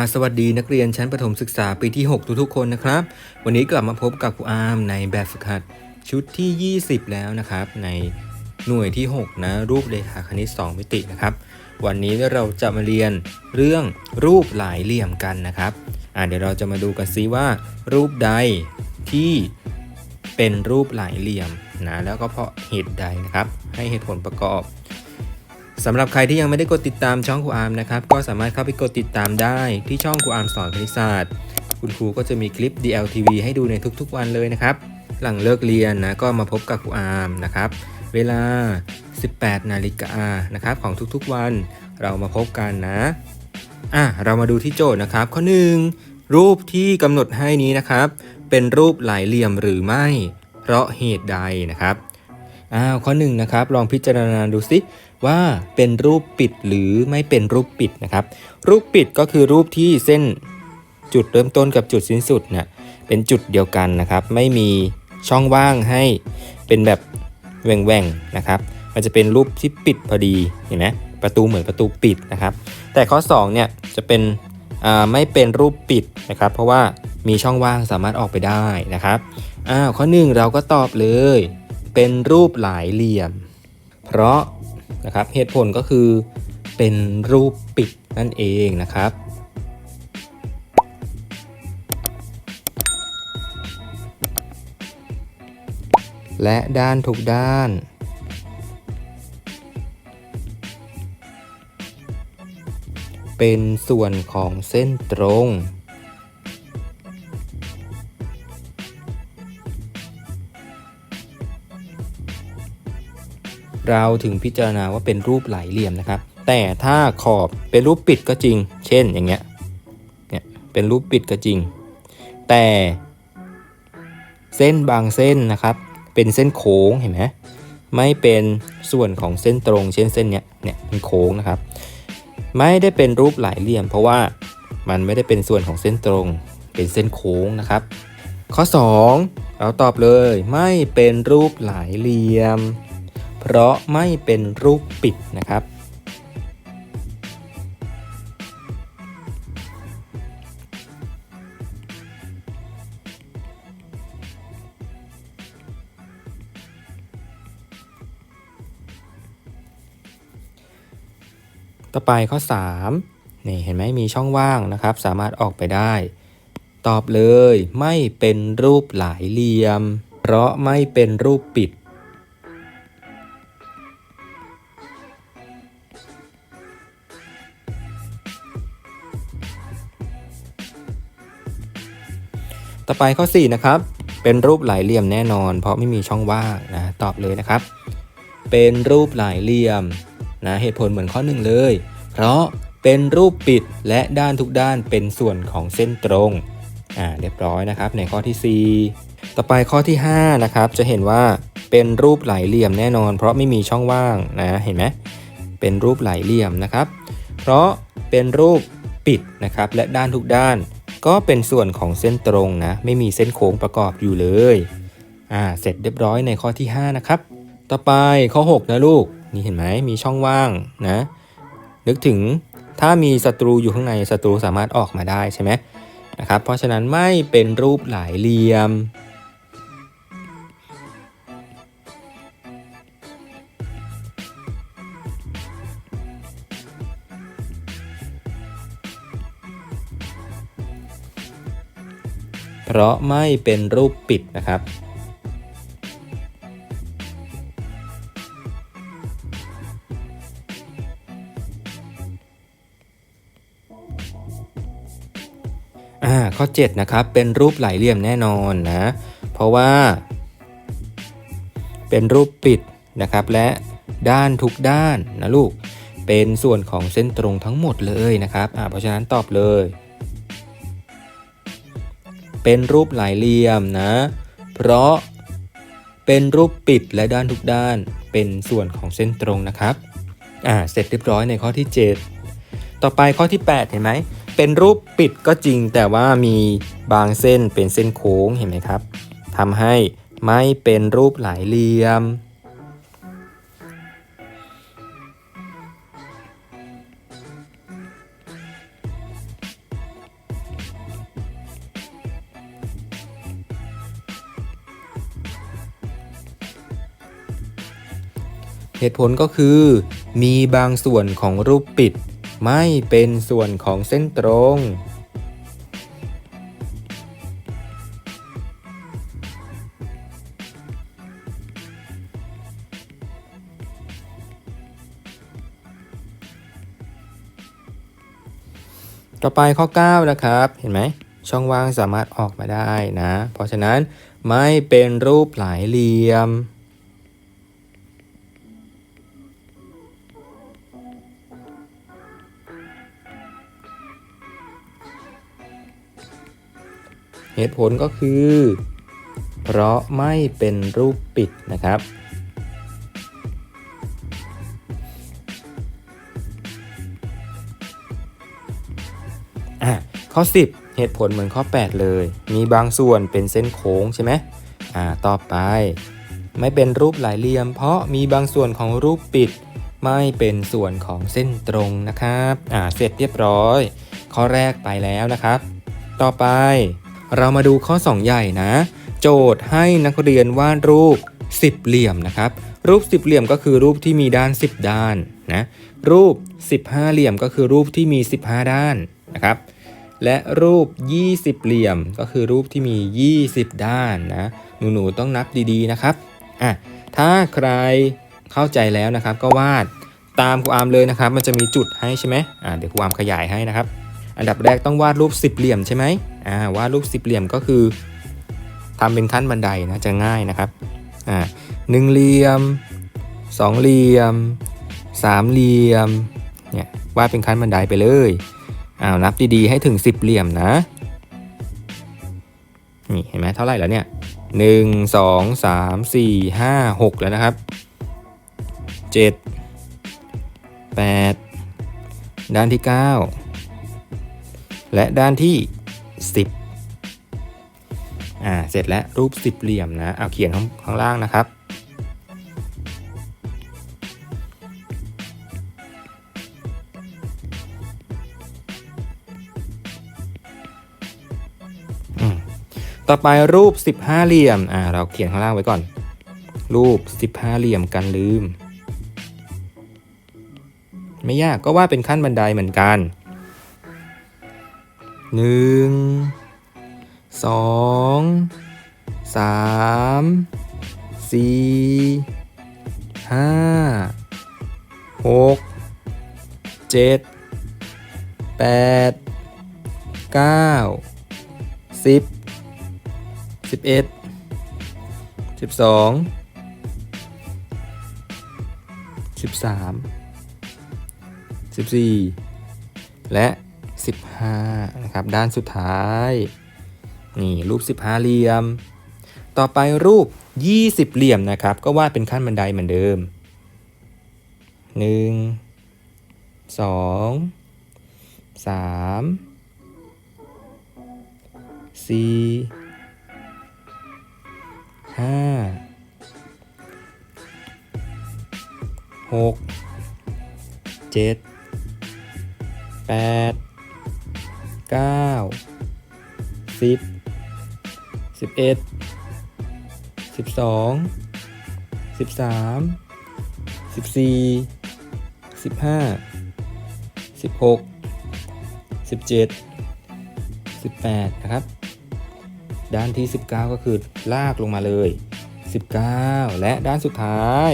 อาสวัสดีนักเรียนชั้นประถมศึกษาปีที่ 6 ทุกๆคนนะครับ วันนี้กลับมาพบกับครูอาร์มในแบบฝึกหัดชุดที่ 20 แล้วนะครับ ในหน่วยที่ 6 นะ รูปเรขาคณิต 2 มิตินะครับ วันนี้เราจะมาเรียนเรื่องรูปหลายเหลี่ยมกันนะครับอ่าเดี๋ยวเราจะมาดูกันซิว่า รูปใดที่เป็นรูปหลายเหลี่ยมนะแล้วก็เพราะเหตุใดนะครับ ให้เหตุผลประกอบ สำหรับใครที่ยังไม่ได้กดติดตามช่องครูอาร์มนะครับ ก็สามารถเข้าไปกดติดตามได้ที่ช่องครูอาร์มสอนคณิตศาสตร์ คุณครูก็จะมีคลิป DLTV ให้ดูในทุกๆวันเลยนะครับ หลังเลิกเรียนนะก็มาพบกับครูอาร์มนะครับ เวลา 18 นาฬิกานะครับของทุกๆวันเรามาพบกันนะอะเรามาดูที่โจทย์นะครับ ข้อ 1 รูปที่กำหนดให้นี้นะครับ เป็นรูปหลายเหลี่ยมหรือไม่ เพราะเหตุใดนะครับอ้าวข้อ1นะครับลองพิจารณาดูสิ ว่าเป็นรูปปิดหรือไม่เป็นรูปปิดนะครับ รูปปิดก็คือรูปที่เส้นจุดเริ่มต้นกับจุดสิ้นสุดเนี่ยเป็นจุดเดียวกันนะครับ ไม่มีช่องว่างให้เป็นแบบแหว่งๆนะครับ มันจะเป็นรูปที่ปิดพอดีเห็นไหมประตูเหมือนประตูปิดนะครับ แต่ข้อ2เนี่ยจะเป็นไม่เป็นรูปปิดนะครับ เพราะว่ามีช่องว่างสามารถออกไปได้นะครับอ้าวข้อ 1 เราก็ตอบเลย เป็นรูปหลายเหลี่ยม เพราะ นะครับ เหตุผลก็คือเป็นรูปปิดนั่นเองนะครับ และด้านทุกด้านเป็นส่วนของเส้นตรง เราถึงพิจารณาว่าเป็นรูปหลายเหลี่ยมนะครับ แต่ถ้าขอบเป็นรูปปิดก็จริง เช่นอย่างเงี้ยเนี่ยเป็นรูปปิดก็จริง แต่เส้นบางเส้นนะครับ เป็นเส้นโค้งเห็นไหมไม่เป็นส่วนของเส้นตรง เช่นเส้นเนี้ยเนี่ยเป็นโค้งนะครับ ไม่ได้เป็นรูปหลายเหลี่ยม เพราะว่ามันไม่ได้เป็นส่วนของเส้นตรง เป็นเส้นโค้งนะครับ ข้อ 2 เราตอบเลยไม่เป็นรูปหลายเหลี่ยม เพราะไม่เป็นรูปปิดนะครับ ต่อไปข้อ 3 นี่เห็นไหมมีช่องว่างนะครับ สามารถออกไปได้ ตอบเลยไม่เป็นรูปหลายเหลี่ยม เพราะไม่เป็นรูปปิด ต่อไปข้อ4นะครับ เป็นรูปหลายเหลี่ยมแน่นอน เพราะไม่มีช่องว่างนะตอบเลยนะครับ เป็นรูปหลายเหลี่ยมนะเหตุผลเหมือนข้อ1เลย เพราะเป็นรูปปิดและด้านทุกด้านเป็นส่วนของเส้นตรงอ่าเรียบร้อยนะครับในข้อที่ 4 ต่อไปข้อที่5นะครับจะเห็นว่าเป็นรูปหลายเหลี่ยมแน่นอน เพราะไม่มีช่องว่างนะเห็นไหมเป็นรูปหลายเหลี่ยมนะครับ เพราะเป็นรูปปิดนะครับและด้านทุกด้าน ก็เป็นส่วนของเส้นตรงนะ ไม่มีเส้นโค้งประกอบอยู่เลยอ่าเสร็จเรียบร้อยในข้อที่ 5 นะครับ ต่อไปข้อ 6 นะลูก นี่เห็นไหมมีช่องว่างนะ นึกถึงถ้ามีศัตรูอยู่ข้างในศัตรูสามารถออกมาได้ใช่ไหมนะครับเพราะฉะนั้นไม่เป็นรูปหลายเหลี่ยม ราะไม่เป็นรูปปิดนะครับ อ่า ข้อ 7 นะครับ เป็นรูปหลายเหลี่ยมแน่นอนนะ เพราะว่า เป็นรูปปิดนะครับ และด้านทุกด้านนะลูก เป็นส่วนของเส้นตรงทั้งหมดเลยนะครับ อ่า เพราะฉะนั้นตอบเลย เป็นรูปหลายเหลี่ยมนะ เพราะเป็นรูปปิดและด้านทุกด้านเป็นส่วนของเส้นตรงนะครับ อ่า เสร็จเรียบร้อยในข้อที่ 7 ต่อไปข้อที่ 8 เห็นไหม เป็นรูปปิดก็จริง แต่ว่ามีบางเส้นเป็นเส้นโค้งเห็นไหมครับทำให้ไม่เป็นรูปหลายเหลี่ยม เหตุผลก็คือ มีบางส่วนของรูปปิด ไม่เป็นส่วนของเส้นตรง ต่อไปข้อ 9 นะครับ เห็นไหมช่องว่างสามารถออกมาได้นะ เพราะฉะนั้นไม่เป็นรูปหลายเหลี่ยม เหตุผลก็คือ เพราะไม่เป็นรูปปิดนะครับ ข้อ 10 เหตุผลเหมือนข้อ 8 เลย มีบางส่วนเป็นเส้นโค้งใช่ไหมอ่าต่อไป ไม่เป็นรูปหลายเหลี่ยม เพราะมีบางส่วนของรูปปิด ไม่เป็นส่วนของเส้นตรงนะครับอ่าเสร็จเรียบร้อย ข้อแรกไปแล้วนะครับ ต่อไป เรามาดูข้อ 2 ใหญ่นะ โจทย์ให้นักเรียนวาดรูป10เหลี่ยมนะครับ รูป10เหลี่ยมก็คือรูปที่มีด้าน 10 ด้านนะรูป 15 เหลี่ยมก็คือรูปที่มี 15 ด้านนะครับ และรูป 20 เหลี่ยมก็คือรูปที่มี 20 ด้านนะหนูๆต้องนับดีๆนะครับอะถ้าใครเข้าใจแล้วนะครับก็วาดตามครูอามเลยนะครับ มันจะมีจุดให้ใช่ไหมอ่าเดี๋ยวครูอามขยายให้นะครับอันดับแรกต้องวาดรูป10เหลี่ยมใช่ไหมอ่าวาดรูป10เหลี่ยมก็คือทำเป็นขั้นบันไดนะจะง่ายนะครับอ่าหนึ่งเหลี่ยมสองเหลี่ยมสามเหลี่ยมเนี่ยวาดเป็นขั้นบันไดไปเลยอ้าวนับดีๆให้ถึง10เหลี่ยมนะนี่เห็นไหมเท่าไหร่แล้วเนี่ยหนึ่งสองสามสี่ห้าหกแล้วนะครับเจ็ดแปดด้านที่9และด้านที่ 10อ่าเสร็จแล้วรูป10เหลี่ยมนะเอาเขียนข้างข้างล่างนะครับ ต่อไปรูป 15 เหลี่ยมอ่าเราเขียนข้างล่างไว้ก่อน รูป 15 เหลี่ยมกันลืม ไม่ยากก็ว่าเป็นขั้นบันไดเหมือนกัน หนึ่งสองสามสี่ห้าหกเจ็ดแปดเก้าสิบสิบเอ็ดสิบสองสิบสามสิบสี่และ สิบห้านะครับด้านสุดท้ายนี่รูป 15 เหลี่ยม ต่อไปรูป 20 เหลี่ยมนะครับ ก็วาดเป็นขั้นบันไดเหมือนเดิม 1 2 3 4ห้าหก เจ็ดแปดเก้าสิบสิบเอ็ดสิบสองสิบสามสิบสี่สิบห้าสิบหกสิบเจ็ดสิบแปดนะครับ ด้านที่19ก็คือลากลงมาเลย19และด้านสุดท้าย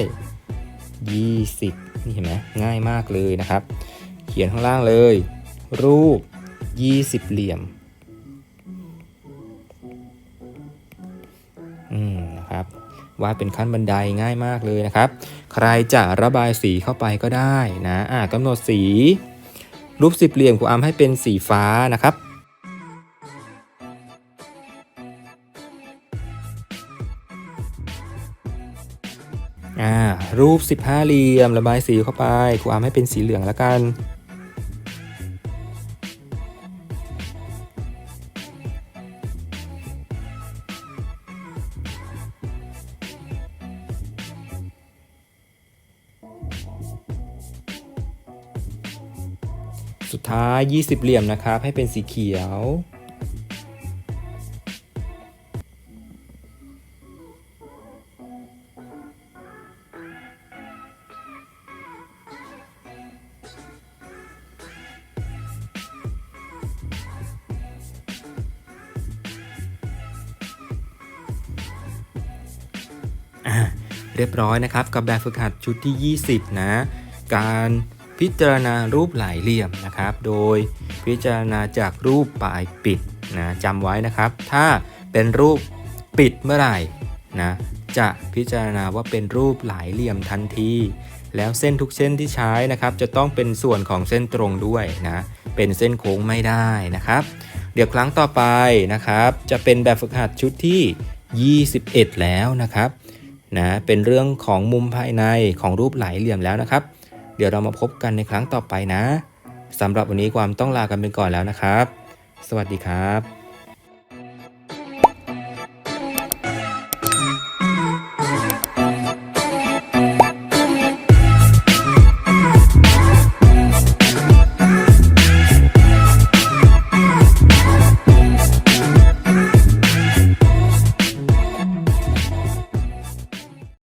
20นี่เห็นไหมง่ายมากเลยนะครับ เขียนข้างล่างเลย รูป 20 เหลี่ยมอืมนะครับวาดเป็นขั้นบันไดง่ายมากเลยนะครับ ใครจะระบายสีเข้าไปก็ได้นะอ่ากำหนดสี รูปสิบเหลี่ยมครูอามให้เป็นสีฟ้านะครับอ่ารูป 15 เหลี่ยมระบายสีเข้าไปครูอามให้เป็นสีเหลืองแล้วกัน สุดท้าย 20 เหลี่ยมนะครับ ให้เป็นสีเขียว เรียบร้อยนะครับ กับแบบฝึกหัดชุดที่ 20 นะ การ พิจารณารูปหลายเหลี่ยมนะครับ โดยพิจารณาจากรูปปลายปิดนะจำไว้นะครับ ถ้าเป็นรูปปิดเมื่อไหร่นะจะพิจารณาว่าเป็นรูปหลายเหลี่ยมทันที แล้วเส้นทุกเส้นที่ใช้นะครับ จะต้องเป็นส่วนของเส้นตรงด้วยนะเป็นเส้นโค้งไม่ได้นะครับ เดี๋ยวครั้งต่อไปนะครับ จะเป็นแบบฝึกหัดชุดที่ 21 แล้วนะครับนะเป็นเรื่องของมุมภายในของรูปหลายเหลี่ยมแล้วนะครับ เดี๋ยวเรามาพบกันในครั้งต่อไปนะสำหรับวันนี้ความต้องลากันไปก่อนแล้วนะครับ สวัสดีครับ